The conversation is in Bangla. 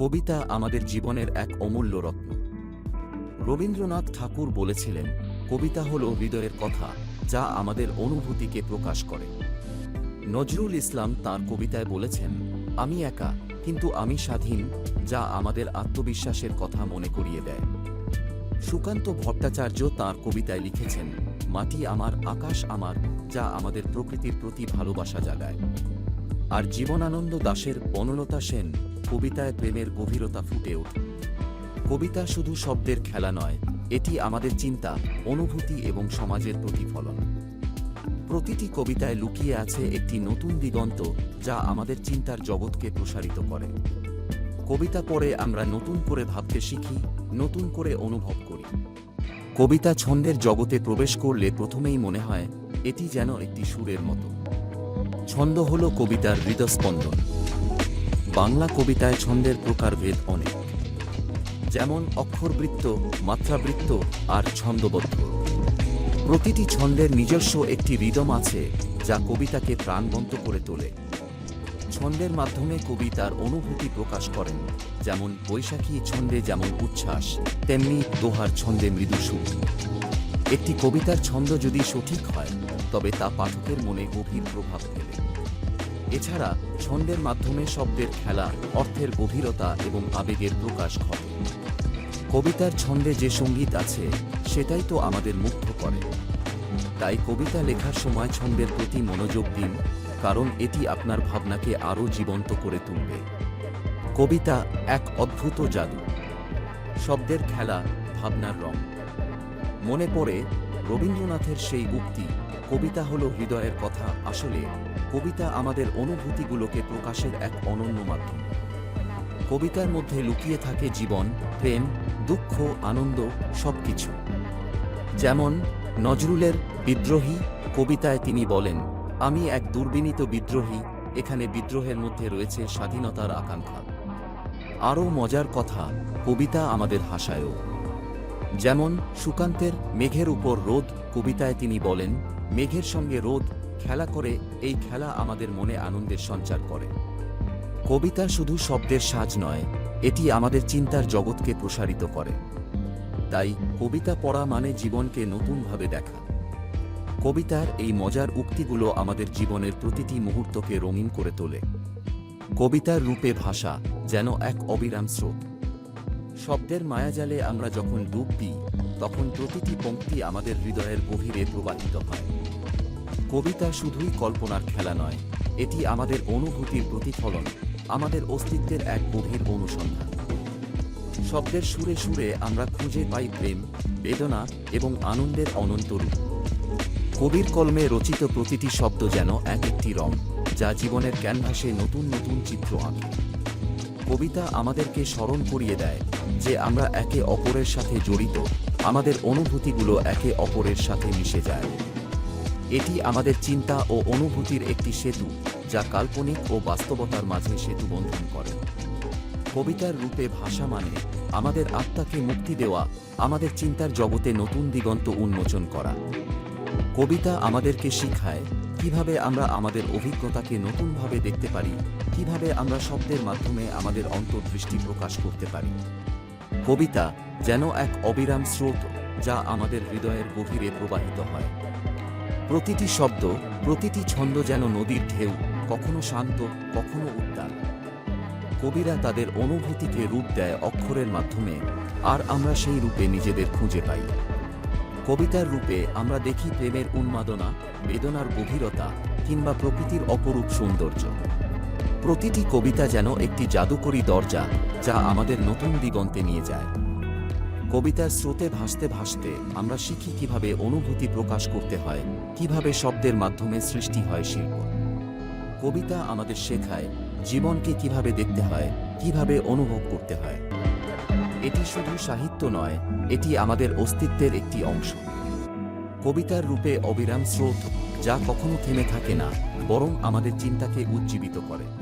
কবিতা আমাদের জীবনের এক অমূল্য রত্ন। রবীন্দ্রনাথ ঠাকুর বলেছিলেন, কবিতা হল হৃদয়ের কথা যা আমাদের অনুভূতিকে প্রকাশ করে। নজরুল ইসলাম তার কবিতায় বলেছেন, আমি একা, কিন্তু আমি স্বাধীন, যা আমাদের আত্মবিশ্বাসের কথা মনে করিয়ে দেয়। সুকান্ত ভট্টাচার্য তার কবিতায় লিখেছেন, মাটি আমার, আকাশ আমার, যা আমাদের প্রকৃতির প্রতি ভালোবাসা জাগায়। আর জীবনানন্দ দাশের বনলতা সেন কবিতায় প্রেমের গভীরতা ফুটে ওঠে। কবিতা শুধু শব্দের খেলা নয়, এটি আমাদের চিন্তা, অনুভূতি এবং সমাজের প্রতিফলন। প্রতিটি কবিতায় লুকিয়ে আছে একটি নতুন দিগন্ত যা আমাদের চিন্তার জগৎকে প্রসারিত করে। কবিতা পড়ে আমরা নতুন করে ভাবতে শিখি, নতুন করে অনুভব করি। কবিতা ছন্দের জগতে প্রবেশ করলে প্রথমেই মনে হয়, এটি যেন একটি সুরের মতো। ছন্দ হল কবিতার হৃদস্পন্দন। বাংলা কবিতায় ছন্দের প্রকারভেদ অনেক। যেমন অক্ষরবৃত্ত, মাত্রাবৃত্ত আর ছন্দবদ্ধ। প্রতিটি ছন্দের নিজস্ব একটি রিদম আছে যা কবিতাকে প্রাণবন্ত করে তোলে। ছন্দের মাধ্যমে কবি তার অনুভূতি প্রকাশ করেন, যেমন বৈশাখী ছন্দে যেমন উচ্ছ্বাস, তেমনি দোহার ছন্দে মৃদু একটি কবিতার ছন্দ যদি সঠিক হয়, তবে তা পাঠকের মনে গভীর প্রভাব ফেলে। এছাড়া ছন্দের মাধ্যমে শব্দের খেলা, অর্থের গভীরতা এবং আবেগের প্রকাশ ঘটে। কবিতার ছন্দে যে সংগীত আছে, সেটাই তো আমাদের মুগ্ধ করে। তাই কবিতা লেখার সময় ছন্দের প্রতি মনোযোগ দিন, কারণ এটি আপনার ভাবনাকে আরও জীবন্ত করে তুলবে। কবিতা এক অদ্ভুত জাদু। শব্দের খেলা, ভাবনার রং। মনে পড়ে রবীন্দ্রনাথের সেই উক্তি কবিতা হলো হৃদয়ের কথা। আসলে, কবিতা আমাদের অনুভূতিগুলোকে প্রকাশের এক অনন্য মাধ্যম। কবিতার মধ্যে লুকিয়ে থাকে জীবন, প্রেম, দুঃখ, আনন্দ, সবকিছু। যেমন, নজরুলের বিদ্রোহী কবিতায় তিনি বলেন, আমি এক দুর্বিনীত বিদ্রোহী, এখানে বিদ্রোহের মধ্যে রয়েছে স্বাধীনতার আকাঙ্ক্ষা। আরও মজার কথা, কবিতা আমাদের হাসায়ও যেমন সুকান্তের মেঘের উপর রোদ কবিতায় তিনি বলেন, মেঘের সঙ্গে রোদ, খেলা করে, এই খেলা আমাদের মনে আনন্দের সঞ্চার করে। কবিতা শুধু শব্দের সাজ নয়, এটি আমাদের চিন্তার জগৎকে প্রসারিত করে। তাই কবিতা পড়া মানে জীবনকে নতুনভাবে দেখা। কবিতার এই মজার উক্তিগুলো আমাদের জীবনের প্রতিটি মুহূর্তকে রঙিন করে তোলে। কবিতার রূপে ভাষা যেন এক অবিরাম স্রোত। শব্দের মায়াজালে আমরা যখন ডুব দিই, তখন প্রতিটি পংক্তি আমাদের হৃদয়ের গভীরে প্রবাহিত হয়। কবিতা শুধুই কল্পনার খেলা নয়, এটি আমাদের অনুভূতির প্রতিফলন, আমাদের অস্তিত্বের এক গভীর অনুসন্ধান। শব্দের সুরে সুরে আমরা খুঁজে পাই প্রেম, বেদনা এবং আনন্দের অনন্ত রূপ। কবির কলমে রচিত প্রতিটি শব্দ যেন এক একটি রং, যা জীবনের ক্যানভাসে নতুন নতুন চিত্র আঁকে। কবিতা আমাদেরকে স্মরণ করিয়ে দেয় যে আমরা একে অপরের সাথে জড়িত, আমাদের অনুভূতিগুলো একে অপরের সাথে মিশে যায়। এটি আমাদের চিন্তা ও অনুভূতির একটি সেতু যা কাল্পনিক ও বাস্তবতার মাঝে সেতু বন্ধন করে। কবিতার রূপে ভাষা মানে আমাদের আত্মাকে মুক্তি দেওয়া, আমাদের চিন্তার জগতে নতুন দিগন্ত উন্মোচন করা। কবিতা আমাদেরকে শিখায় কীভাবে আমরা আমাদের অভিজ্ঞতাকে নতুনভাবে দেখতে পারি, কীভাবে আমরা শব্দের মাধ্যমে আমাদের অন্তর্দৃষ্টি প্রকাশ করতে পারি। কবিতা যেন এক অবিরাম স্রোত যা আমাদের হৃদয়ের গভীরে প্রবাহিত হয়। প্রতিটি শব্দ, প্রতিটি ছন্দ যেন নদীর ঢেউ, কখনো শান্ত, কখনো উত্তাল। কবিরা তাদের অনুভূতিকে রূপ দেয় অক্ষরের মাধ্যমে, আর আমরা সেই রূপে নিজেদের খুঁজে পাই। কবিতার রূপে আমরা দেখি প্রেমের উন্মাদনা, বেদনার গভীরতা কিংবা প্রকৃতির অপরূপ সৌন্দর্য। প্রতিটি কবিতা যেন একটি জাদুকরী দরজা যা আমাদের নতুন দিগন্তে নিয়ে যায়। কবিতার স্রোতে ভাসতে ভাসতে আমরা শিখি কীভাবে অনুভূতি প্রকাশ করতে হয়, কীভাবে শব্দের মাধ্যমে সৃষ্টি হয় শিল্প। কবিতা আমাদের শেখায় জীবনকে কীভাবে দেখতে হয়, কীভাবে অনুভব করতে হয়। এটি শুধু সাহিত্য নয়, এটি আমাদের অস্তিত্বের একটি অংশ। কবিতার রূপে অবিরাম স্রোত যা কখনো থেমে থাকে না, বরং আমাদের চিন্তাকে উজ্জীবিত করে।